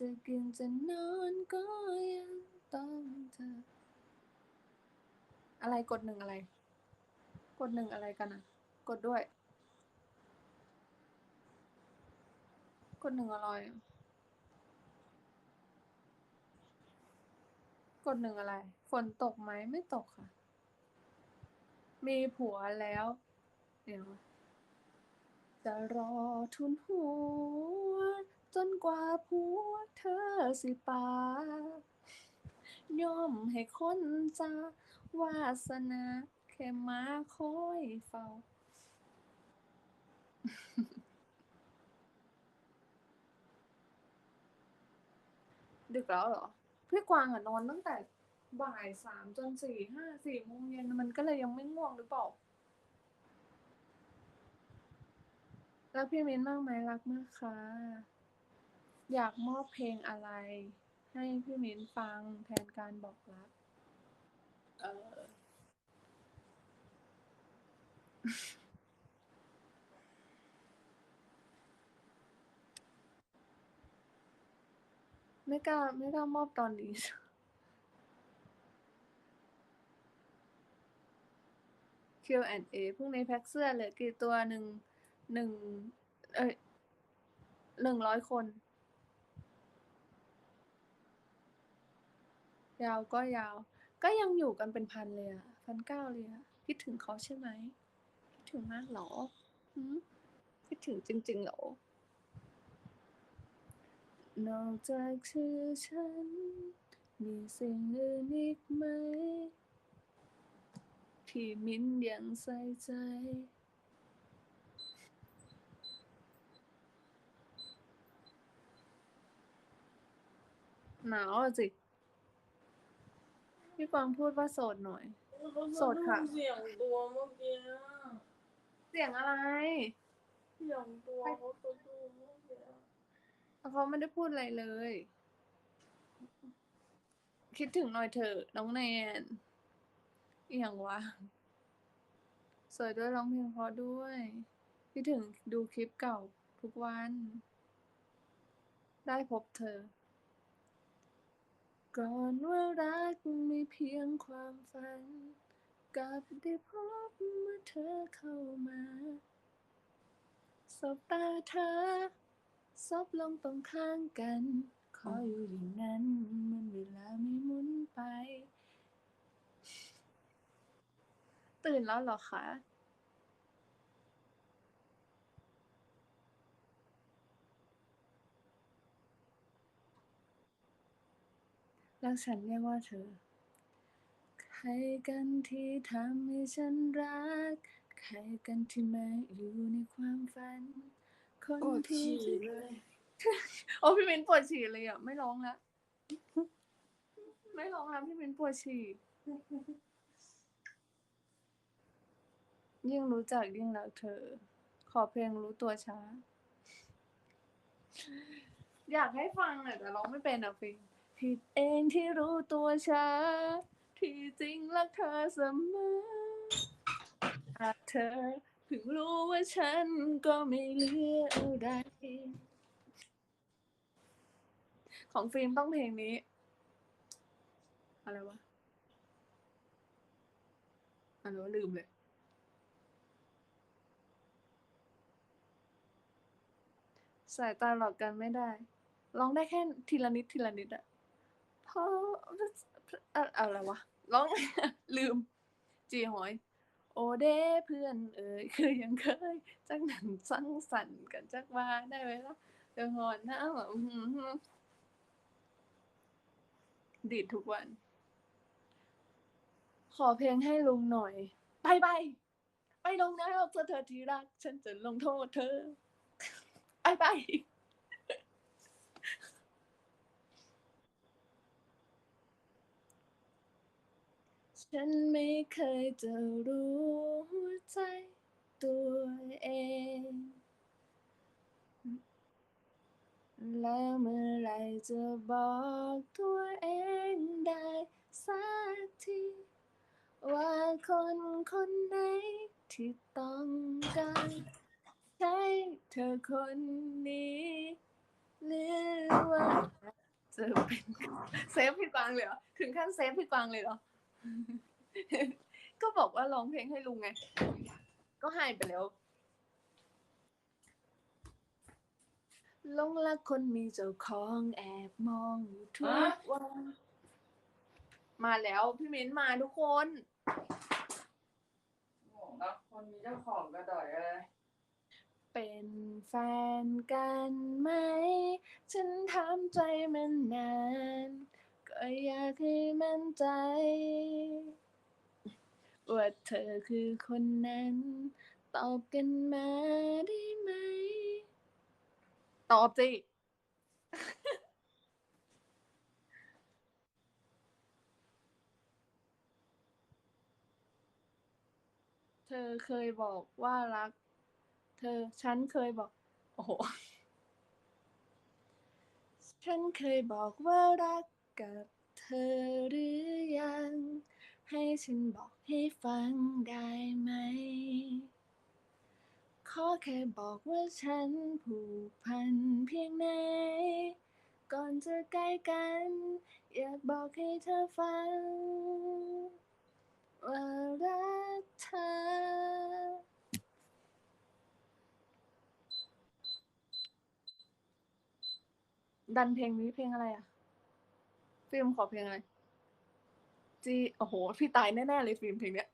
จะกินจะนอนก็ยังต้องเธอ อะไรกดหนึ่งอะไร กดหนึ่งอะไรกันอะ กดด้วย กดหนึ่งอะไรอะกดหนึ่งอะไร ฝนตกไหมไม่ตกค่ะ มีผัวแล้วเดี๋ยวจะรอทุนหัว จนกว่าผัวเธอสิปายอมให้คนจาวาสนาแค่มาคอยเฝ้า ดึกแล้วเหรอ พี่กวางอะนอนตั้งแต่บ่ายสามจนสี่ห้าสี่โมงเย็นมันก็เลยยังไม่ง่วงหรือเปล่ารักพี่มิ้นท์มากไหมรักมากค่ะ อยากมอบเพลงอะไร ให้พี่มิ้นฟังแทนการบอกรัก เออ ไม่กล้าไม่กล้ามอบตอนนี้ Q&A พรุ่งนี้แพ็คเสื้อเหลือกี่ตัวหนึ่งหนึ่งเอ้ยหนึ่งร้อยคน ยาวก็ยาว ก็ยังอยู่กันเป็นพันเลยอะพันเก้าเลยอะคิดถึงเขาใช่ไหมคิดถึงมากเหรอคิดถึงจริงๆเหรอนอกจากชื่อฉัน มีสิ่งอื่นอีกไหม ที่มิ้นยังใส่ใจ หนาวสิ พี่กวางพูดว่าโสดหน่อย โสดค่ะ เสียงตัวเมื่อกี้เสียงอะไรเสียงตัวเขาตัวดูเมื่อกี้เขาไม่ได้พูดอะไรเลย คิดถึงหน่อยเถอะน้องแนนอหย่างวะสวยด้วยร้องเพลงเพราะด้วยคิดถึงดูคลิปเก่าทุกวัน ได้พบเธอ ก่อนว่ารักมีเพียงความฝันกับได้พบเมื่อเธอเข้ามาสบตาเธอซบลงตรงข้างกัน ขออยู่อย่างนั้นเหมันเวลาไม่หมุนไป ตื่นแล้วเหรอคะ รักฉันเรียกว่าเธอ ใครกันที่ทำให้ฉันรัก ใครกันที่มาอยู่ในความฝัน คนปวดที่ฉี่เลย โอ้พี่มินปวดฉี่เลยอะ ไม่ร้องละไม่ร้องล้วพี่มินปวดฉี่ ยิ่งรู้จักยิ่งรักเธอ ขอเพลงรู้ตัวช้า อยากให้ฟังอะแต่ร้องไม่เป็นอะฟิง ผิดเองที่รู้ตัวช้า ที่จริงรักเธอเสมอหากเธอถึงรู้ว่าฉันก็ไม่เหลืออะไรของฟิล์มต้องเพลงนี้ อะไรวะอะไรวะลืมเลยสายตาหลอกกันไม่ได้ ร้องได้แค่ทีละนิดทีละนิดอะ พราะอะอะไรวะร้องลืม จีหอย โอเด้เพื่อนเอ่ยคือยังเคยจักหนันสังสรรค์กันจักว่าได้เวลาเดี๋ยวงอนนะแบบดีดทุกวัน ขอเพลงให้ลุงหน่อย ไปไปไปลงนะออกเธอทีรัก ฉันจะลงโทษเธอ ไปไป ฉันไม่เคยจะรู้หัวใจตัวเอง แล้วเมื่อไหรจะบอกตัวเองได้สักที ว่าคนคนไหนที่ต้องการใช่เธอคนนี้หรือว่าจะเป็นเซฟพี่กวางเลยเหรอ ถึงขั้นเซฟพี่กวางเลยเหรอ ก็บอกว่าร้องเพลงให้ลุงไง ก็หายไปแล้วหลงรักคนมีเจ้าของแอบมองอยู่ทุกวันมาแล้วพี่มิ้นมาทุกคนโอ้รักคนมีเจ้าของกระดอยอะไรเป็นแฟนกันไหม ฉันถามใจมันนานก็ อยากให้มั่นใจ ว่าเธอคือคนนั้น ตอบกันมาได้ไหม ตอบสิ เธอเคยบอกว่ารัก เธอฉันเคยบอก โอ้โห ฉันเคยบอกว่ารัก กับเธอหรือยัง ให้ฉันบอกให้ฟังได้ไหม ขอแค่บอกว่าฉันผูกพันเพียงไหน ก่อนจะใกล้กัน อยากบอกให้เธอฟัง ว่ารักเธอดันเพลงนี้เพลงอะไรอะ ฟิล์มขอเพลงอะไรจีโอ้โห พี่ตายแน่ๆเลยฟิล์มเพลงเนี้ย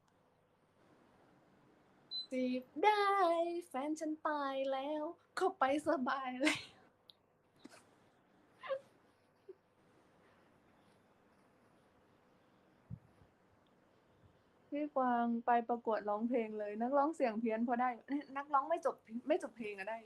จีบได้ แฟนฉันตายแล้ว เข้าไปสบายเลย พี่กวางไปประกวดร้องเพลงเลย นักร้องเสียงเพี้ยนพอได้ นักร้องไม่จบไม่จบเพลงอะได้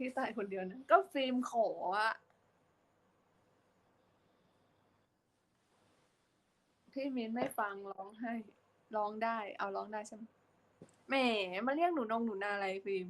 พี่ตายคนเดียวนะ ก็ฟิล์มขออะพี่มิ้นไม่ฟังร้องให้ ร้องได้ เอาร้องได้ใช่ไหมแหมมาเรียกหนูนงหนูนาอะไรฟิล์ม